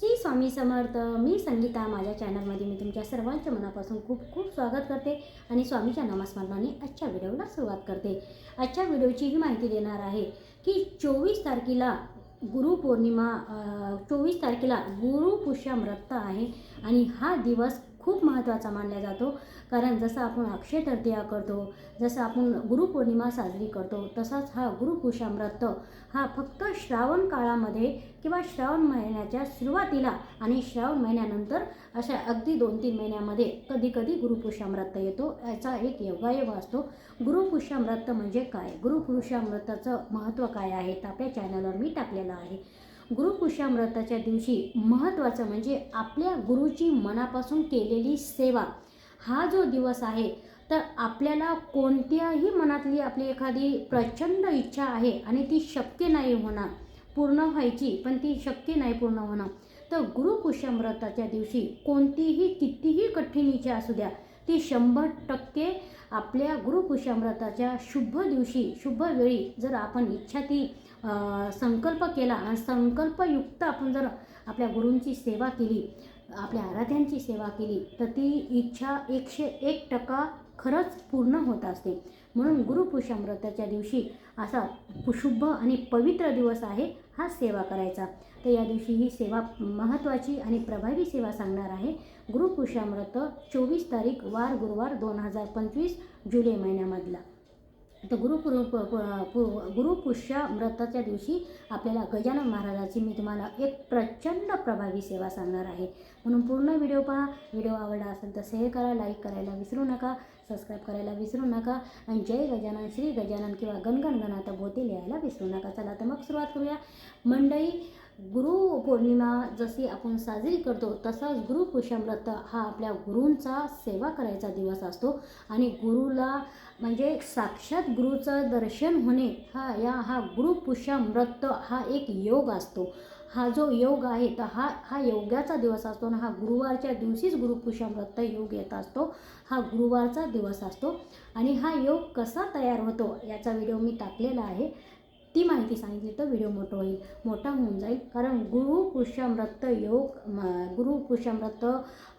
श्री स्वामी समर्थ. मी संगीता माझ्या चॅनलमध्ये मी तुमच्या सर्वांच्या मनापासून खूप खूप स्वागत करते आणि स्वामीच्या नामस्मरणाने आजच्या व्हिडिओला सुरुवात करते. आजच्या व्हिडिओची ही माहिती देणार आहे की चोवीस तारखेला गुरुपौर्णिमा चोवीस तारखेला गुरुपुष्यम व्रत आहे आणि हा दिवस खूप महत्त्वाचा मानला जातो. कारण जसं आपण अक्षय तृतीया करतो जसं आपण गुरुपौर्णिमा साजरी करतो तसाच हा गुरुपुष्यम व्रत हा फक्त श्रावण काळामध्ये किंवा श्रावण महिन्याच्या सुरुवातीला आणि श्रावण महिन्यानंतर अशा अगदी दोन तीन महिन्यामध्ये कधीकधी कधी व्रत येतो. याचा एक योगायोग असतो गुरुपुष्यम व्रत म्हणजे काय? गुरुपुष्यम व्रताचं महत्त्व काय आहे? तर आपल्या चॅनलवर मी टाकलेलं आहे. गुरुपुष्यम व्रताच्या दिवशी महत्त्वाचं म्हणजे आपल्या गुरुची मनापासून केलेली सेवा. हा जो दिवस आहे तर आपल्याला कोणत्याही मनातली आपली एखादी प्रचंड इच्छा आहे आणि ती शक्य नाही होणार पूर्ण व्हायची पण ती शक्य नाही पूर्ण होणार तर गुरुपुष्यम व्रताच्या दिवशी कोणतीही कितीही कठीण इच्छा असू द्या ती शंभर टक्के आपल्या गुरुकुशामृताच्या शुभ दिवशी शुभ वेळी जर आपण इच्छा ती संकल्प केला आणि संकल्पयुक्त आपण जर आपल्या गुरूंची सेवा केली आपल्या आराध्यांची सेवा केली तर ती इच्छा एकशे एक टक्का खरंच पूर्ण होत असते. म्हणून गुरुपुषामृताच्या दिवशी असा शुभ आणि पवित्र दिवस आहे. हा सेवा करायचा. तर या दिवशी ही सेवा महत्त्वाची आणि प्रभावी सेवा सांगणार आहे. गुरुपुष्यामृत चोवीस तारीख वार गुरुवार दोन हजार पंचवीस जुलै महिन्यामधला. तर गुरुपुरु गुरुपुष्या व्रताच्या दिवशी आपल्याला गजानन महाराजाची मी तुम्हाला एक प्रचंड प्रभावी सेवा सांगणार आहे. म्हणून पूर्ण व्हिडिओ पहा. व्हिडिओ आवडला असेल तर शेअर करा लाईक करायला विसरू नका. सबस्क्राईब करायला विसरू नका. आणि जय गजानन श्री गजानन किंवा गणगण गणात भोते लिहायला विसरू नका. चला तर मग सुरुवात करूया. मंडळी गुरुपौर्णिमा जशी आपण साजरी करतो तसाच गुरुपुष्यव्रत हा आपल्या गुरूंचा सेवा करायचा दिवस असतो. आणि गुरुला म्हणजे साक्षात गुरुचं दर्शन होणे हा या हा गुरुपुष्यव्रत हा एक योग असतो. हा जो योग आहे तर हा हा योगाचा दिवस असतो आणि हा गुरुवारच्या दिवशीच गुरुपुष्यव्रत योग येत असतो. हा गुरुवारचा दिवस असतो. आणि हा योग कसा तयार होतो याचा व्हिडिओ मी टाकलेला आहे. ती माहिती सांगितली तर व्हिडिओ मोठं होईल मोठा होऊन जाईल. कारण गुरु पुष्यमृत योग गुरु पुष्यमृत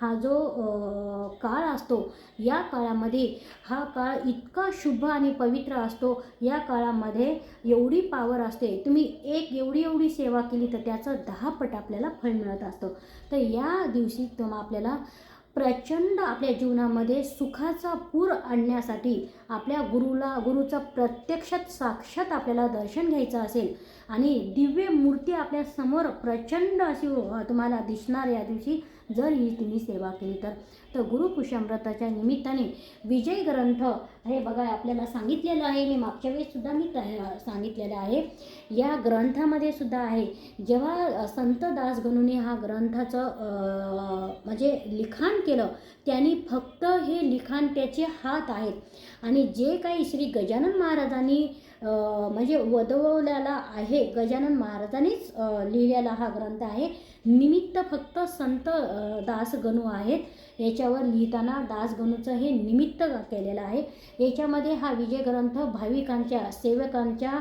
हा जो काळ असतो या काळामध्ये हा काळ इतका शुभ आणि पवित्र असतो. या काळामध्ये एवढी पावर असते तुम्ही एक एवढी एवढी सेवा केली तर त्याचं दहा पट आपल्याला फळ मिळत असतं. तर या दिवशी तुम्हाला आपल्याला प्रचंड आपल्या जीवनामध्ये सुखाचा पूर आणण्यासाठी आपल्या गुरुला गुरुचं प्रत्यक्षात साक्षात आपल्याला दर्शन घ्यायचं असेल आणि दिव्य मूर्ती आपल्यासमोर प्रचंड अशी तुम्हाला दिसणार या दिवशी जर ही तुम्ही सेवा केली तर. तर गुरुपुष्यामृताच्या निमित्ताने विजय ग्रंथ हे बघा आपल्याला सांगितलेलं आहे. मी मागच्या वेळेससुद्धा मी सांगितलेलं आहे. या ग्रंथामध्ये सुद्धा आहे. जेव्हा संत दासगणूने हा ग्रंथाचं म्हणजे लिखाण केलं त्यांनी फक्त हे लिखाण त्याचे हात आहेत. आणि जे काही श्री गजानन महाराजांनी म्हणजे वदवलेला आहे. गजानन महाराजांनीच लिहिलेला हा ग्रंथ आहे. निमित्त फक्त संत दासगणू आहेत. याच्यावर लिहिताना दासगणूचं हे निमित्त केलेलं आहे. याच्यामध्ये हा विजय ग्रंथ भाविकांच्या सेवकांच्या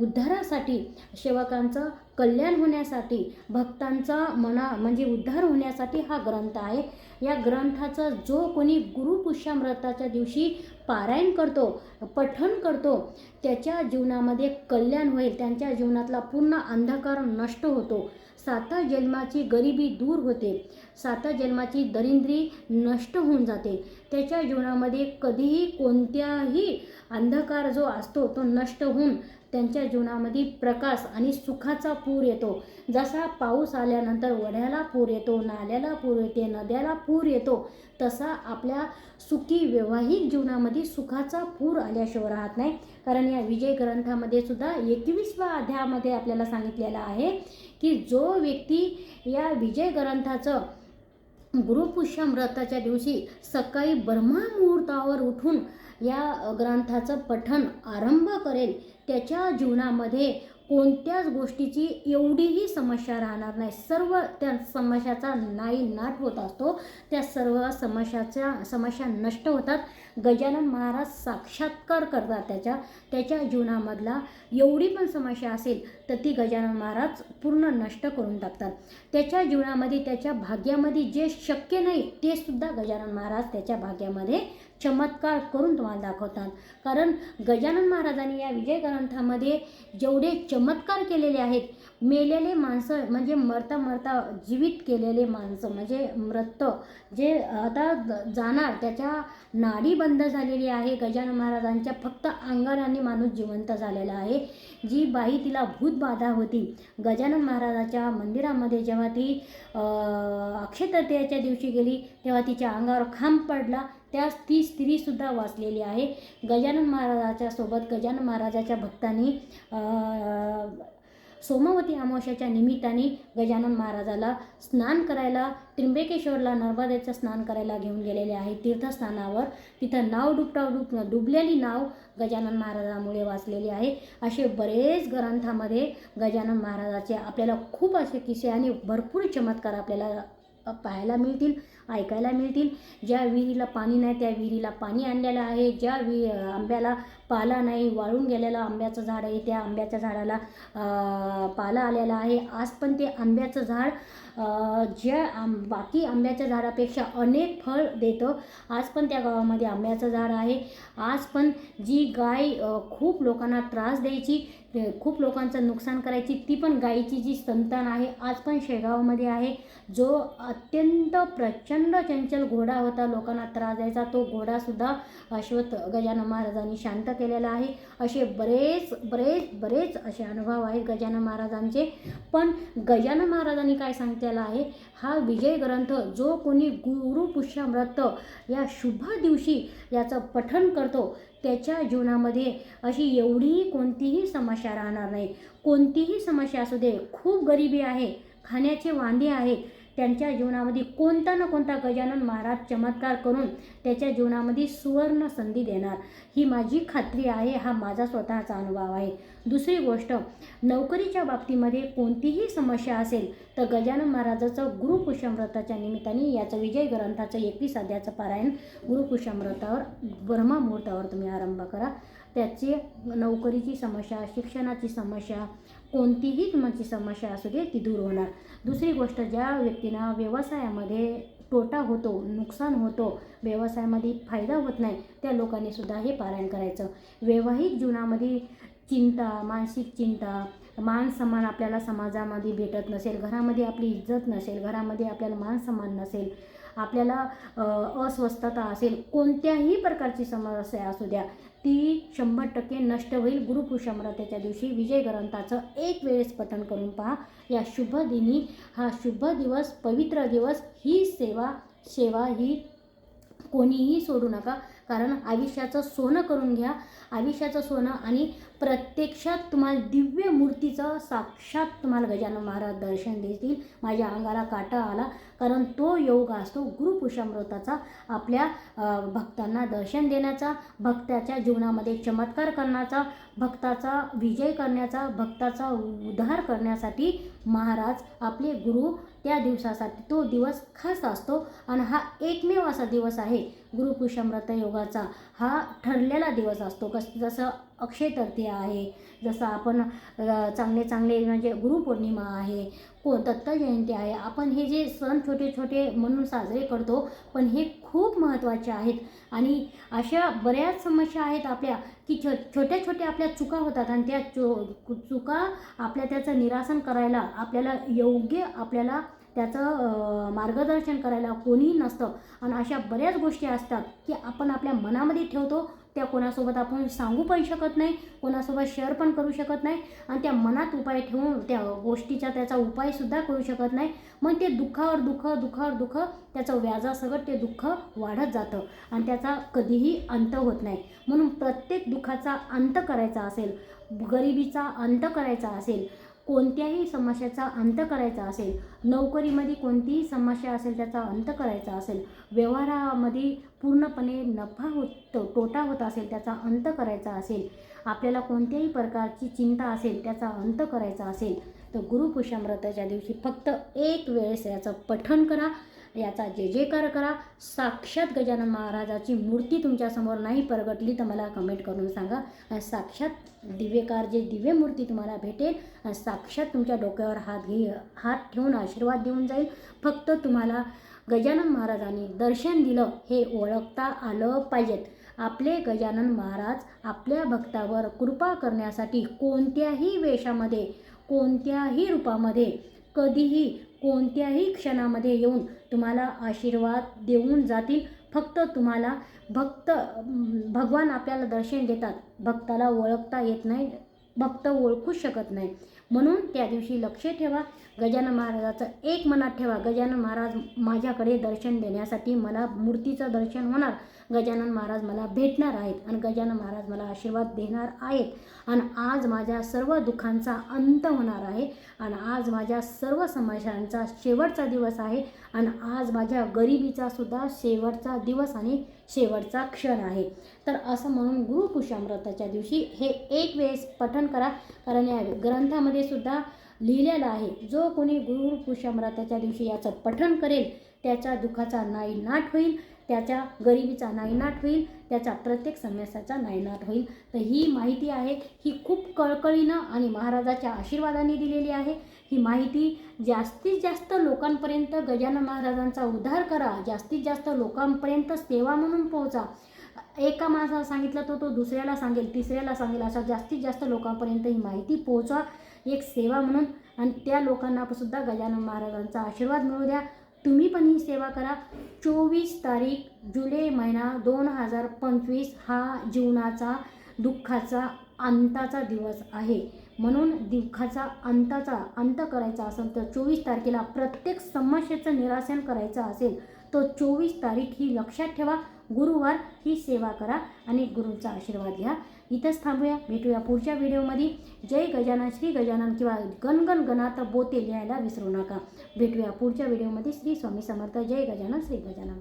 उद्धारासाठी सेवकांचं कल्याण होण्यासाठी भक्तांचा मना म्हणजे उद्धार होण्यासाठी हा ग्रंथ आहे. या ग्रंथाचा जो कोणी गुरुपुष्यामृताच्या दिवशी पारायण करतो पठण करतो त्याच्या जीवनामध्ये कल्याण होईल त्यांच्या जीवनातला पूर्ण अंधकार नष्ट होतो. सात जन्माची गरिबी दूर होते. सात जन्माची दरिंद्री नष्ट होऊन जाते. त्याच्या जीवनामध्ये कधीही कोणत्याही अंधकार जो असतो तो नष्ट होऊन त्यांच्या जीवनामध्ये प्रकाश आणि सुखाचा पूर येतो. जसा पाऊस आल्यानंतर वड्याला पूर येतो नाल्याला पूर येते नद्याला पूर येतो तसा आपल्या सुखी वैवाहिक जीवनामध्ये सुखाचा पूर आल्याशिवाय राहत नाही. कारण या विजय ग्रंथामध्ये सुद्धा एकवीसव्या अध्यायामध्ये आपल्याला सांगितलेलं आहे की जो व्यक्ती या विजय ग्रंथाचं गुरुपुष्यम व्रताच्या दिवशी सकाळी ब्रह्मामुहूर्तावर उठून या ग्रंथाचं पठण आरंभ करेल त्याच्या जीवनामध्ये कोणत्याच गोष्टीची एवढीही समस्या राहणार नाही. सर्व त्या समस्याचा नाही नाट होत असतो. त्या सर्व समस्याच्या समस्या नष्ट होतात. गजानन महाराज साक्षात्कार करतात त्याच्या त्याच्या जीवनामधला एवढी पण समस्या असेल तर ती गजानन महाराज पूर्ण नष्ट करून टाकतात. त्याच्या जीवनामध्ये त्याच्या भाग्यामध्ये जे शक्य नाही ते सुद्धा गजानन महाराज त्याच्या भाग्यामध्ये चमत्कार करून तुम्हाला दाखवतात. कारण गजानन महाराजांनी या विजय ग्रंथामध्ये जेवढे चमत्कार केलेले आहेत मेलेले माणसं म्हणजे मरता मरता जीवित केलेले माणसं म्हणजे मृत जे आता जाणार त्याच्या नाडी बंद झालेली आहे. गजानन महाराजांच्या फक्त अंगाराने माणूस जिवंत झालेला आहे. जी बाई तिला भूतबाधा होती. गजानन महाराजाच्या मंदिरामध्ये जेव्हा ती अक्षयतृतीयाच्या दिवशी गेली तेव्हा तिच्या अंगावर खांब पडला. त्या ती स्त्रीसुद्धा वाचलेली आहे. गजानन महाराजाच्या सोबत गजानन महाराजाच्या भक्तांनी सोमवती अमावस्याच्या निमित्ताने गजानन महाराजाला स्नान करायला त्र्यंबकेश्वरला नर्मदेचं स्नान करायला घेऊन गेलेले आहे. तीर्थस्थानावर तिथं नाव डुबटा डुब डुबलेली नाव गजानन महाराजामुळे वाचलेली आहे. असे बरेच ग्रंथामध्ये गजानन महाराजाचे आपल्याला खूप असे किस्से आणि भरपूर चमत्कार आपल्याला पाहायला मिळतील ऐकायला मिळतील. ज्या विहिरीला पाणी नाही त्या विहिरीला पाणी आणलेलं आहे. ज्या वि आंब्याला पाला नाही वाळून गेलेलं आंब्याचं झाड आहे. त्या आंब्याच्या झाडाला पाला आलेला आहे. आज पण ते आंब्याचं झाड ज्या आम बाकी आंब्याच्या झाडापेक्षा अनेक फळ देतं. आज पण त्या गावामध्ये आंब्याचं झाड आहे. आज पण जी गाय खूप लोकांना त्रास द्यायची खूप लोकांचं नुकसान करायची ती पण गायीची जी संतान आहे आज पण शेगावमध्ये आहे. जो अत्यंत प्रचंड चंचल घोडा होता लोकांना त्रास द्यायचा तो घोडासुद्धा अश्वत गजानन महाराजांनी शांत केलेला आहे. असे बरेच बरेच बरेच असे अनुभव आहेत गजानन महाराजांचे. पण गजानन महाराजांनी काय सांगितलेलं आहे? हा विजय ग्रंथ जो कोणी गुरुपुष्यामृत या शुभ दिवशी याचं पठन करतो त्याच्या जीवनामध्ये अशी एवढी कोणतीही समस्या राहणार नाही. कोणतीही समस्या असू दे खूप गरिबी आहे खाण्याचे वांदे आहेत त्यांच्या जीवनामध्ये कोणता ना कोणता गजानन महाराज चमत्कार करून त्याच्या जीवनामध्ये सुवर्ण संधी देणार. ही माझी खात्री आहे हा माझा स्वतःचा अनुभव आहे. दुसरी गोष्ट नोकरीच्या बाबतीमध्ये कोणतीही समस्या असेल तर गजानन महाराजाचं गुरुपुष्यमृताच्या निमित्ताने याचं विजय ग्रंथाचं एकवीस अध्याचं पारायण गुरुपुष्यमृतावर ब्रह्ममुहूर्तावर तुम्ही आरंभ करा. त्याचे नोकरीची समस्या शिक्षणाची समस्या कोणतीही तुमची समस्या असू दे ती दूर होणार. दुसरी गोष्ट ज्या व्यक्तींना व्यवसायामध्ये तोटा होतो नुकसान होतो व्यवसायामध्ये फायदा होत नाही त्या लोकांनी सुद्धा हे पारायण करायचं. वैवाहिक जीवनामध्ये चिंता मानसिक चिंता मान सन्मान आपल्याला समाजामध्ये भेटत नसेल घरामध्ये आपली इज्जत नसेल घरामध्ये आपल्याला मान सन्मान नसेल आपल्याला अस्वस्थता असेल कोणत्याही प्रकारची समस्या असू द्या ती शंभर टक्के नष्ट होईल. गुरुपुषमृताच्या दिवशी विजय ग्रंथाचं एक वेळेस पठण करून पहा. या शुभ दिनी हा शुभ दिवस पवित्र दिवस ही सेवा सेवा ही कोणीही सोडू नका. कारण आयुष्याचं सोनं करून घ्या. आयुष्याचं सोनं आणि प्रत्यक्षात तुम्हाला दिव्य मूर्तीचं साक्षात तुम्हाला गजानन महाराज दर्शन देतील. माझ्या अंगाला काटा आला कारण तो योग असतो गुरुपुषामृताचा आपल्या भक्तांना दर्शन देण्याचा भक्ताच्या जीवनामध्ये चमत्कार करण्याचा भक्ताचा विजय करण्याचा भक्ताचा उद्धार करण्यासाठी महाराज आपले गुरु त्या दिवसासाठी तो दिवस खास असतो. आणि हा एकमेव असा दिवस आहे गुरुपुषामृत योगाचा. हा ठरलेला दिवस असतो. कस जसं अक्षय तृतीया आहे जसं आपण चांगले चांगले म्हणजे गुरुपौर्णिमा आहे को दत्त जयंती आहे आपण हे जे सण छोटे छोटे म्हणून साजरे करतो पण हे खूप महत्त्वाचे आहेत. आणि अशा बऱ्याच समस्या आहेत आपल्या की छो छोट्या छोट्या आपल्या चुका होतात आणि त्या चो चुका आपल्या त्याचं निरासन करायला आपल्याला योग्य आपल्याला त्याचं मार्गदर्शन करायला कोणीही नसतं. आणि अशा बऱ्याच गोष्टी असतात की आपण आपल्या मनामध्ये ठेवतो त्या कोणासोबत आपण सांगू पण शकत नाही कोणासोबत शेअर पण करू शकत नाही आणि त्या मनात उपाय ठेवून त्या गोष्टीचा त्याचा उपायसुद्धा करू शकत नाही. मग ते दुःखावर दुःख दुःखावर दुःख त्याचं व्याजासकट ते दुःख वाढत जातं आणि त्याचा कधीही अंत होत नाही. म्हणून प्रत्येक दुःखाचा अंत करायचा असेल गरिबीचा अंत करायचा असेल कोणत्याही समस्याचा अंत करायचा असेल नोकरीमध्ये कोणतीही समस्या असेल त्याचा अंत करायचा असेल व्यवहारामध्ये पूर्णपणे नफा होत तोटा होत असेल त्याचा अंत करायचा असेल आपल्याला कोणत्याही प्रकारची चिंता असेल त्याचा अंत करायचा असेल तर गुरुपुषामृताच्या दिवशी फक्त एक वेळेस याचं पठण करा. याचा जे जेकार करा. साक्षात गजानन महाराजाची मूर्ती तुमच्यासमोर नाही परगटली तर मला कमेंट करून सांगा. साक्षात दिव्यकार जे दिव्य मूर्ती तुम्हाला भेटेल साक्षात तुमच्या डोक्यावर हात घे हात ठेवून आशीर्वाद देऊन जाईल. फक्त तुम्हाला गजानन महाराजांनी दर्शन दिलं हे ओळखता आलं पाहिजेत. आपले गजानन महाराज आपल्या भक्तावर कृपा करण्यासाठी कोणत्याही वेशामध्ये कोणत्याही रूपामध्ये कधीही कोणत्याही क्षणामध्ये येऊन तुम्हाला आशीर्वाद देऊन जातील. फक्त तुम्हाला भक्त भगवान आपल्याला दर्शन देतात. भक्ताला ओळखता येत नाही भक्त ओळखूच शकत नाही. म्हणून त्या दिवशी लक्ष ठेवा. गजानन महाराजाचं एक मनात ठेवा. गजानन महाराज माझ्याकडे दर्शन देण्यासाठी मला मूर्तीचं दर्शन होणार. गजानन महाराज मला भेटणार आहेत आणि गजानन महाराज मला आशीर्वाद देणार आहेत. आणि आज माझ्या सर्व दुःखांचा अंत होणार आहे. आणि आज माझ्या सर्व समस्यांचा शेवटचा दिवस आहे. आणि आज माझ्या गरिबीचा सुद्धा शेवटचा दिवस आणि शेवटचा क्षण आहे. तर असं म्हणून गुरुपुषामृताच्या दिवशी हे एक वेळेस पठण करा. कारण या ग्रंथामध्ये सुद्धा लिहिलेला आहे. जो कोणी गुरुपुषामृताच्या दिवशी याचं पठण करेल त्याच्या दुःखाचा नाईनाट होईल त्याच्या गरिबीचा नायनाट होईल त्याच्या प्रत्येक समस्याचा नायनाट होईल. तर ही माहिती आहे ही खूप कळकळीनं आणि महाराजाच्या आशीर्वादाने दिलेली आहे. ही माहिती जास्तीत जास्त लोकांपर्यंत गजानन महाराजांचा उद्धार करा जास्तीत जास्त लोकांपर्यंत सेवा म्हणून पोहोचा. एका माणसाला सांगितलं तर तो दुसऱ्याला सांगेल तिसऱ्याला सांगेल अशा जास्तीत जास्त लोकांपर्यंत ही माहिती पोहोचा एक सेवा म्हणून आणि त्या लोकांना सुद्धा गजानन महाराजांचा आशीर्वाद मिळू द्या. तुम्ही पण ही सेवा करा. चोवीस तारीख जुलै महिना दोन हजार पंचवीस हा जीवनाचा दुःखाचा अंताचा दिवस आहे. म्हणून दुःखाचा अंताचा अंत करायचा असेल तर चोवीस तारखेला प्रत्येक समस्येचं निरासन करायचं असेल तर चोवीस तारीख ही लक्षात ठेवा. गुरुवार ही सेवा करा आणि गुरूंचा आशीर्वाद घ्या. इथंच थांबूया. भेटूया पुढच्या व्हिडिओमध्ये. जय गजानन श्री गजानन किंवा गणगण गणात बोते लिहायला विसरू नका. भेटूया पुढच्या व्हिडिओमध्ये. श्री स्वामी समर्थ. जय गजानन श्री गजानन.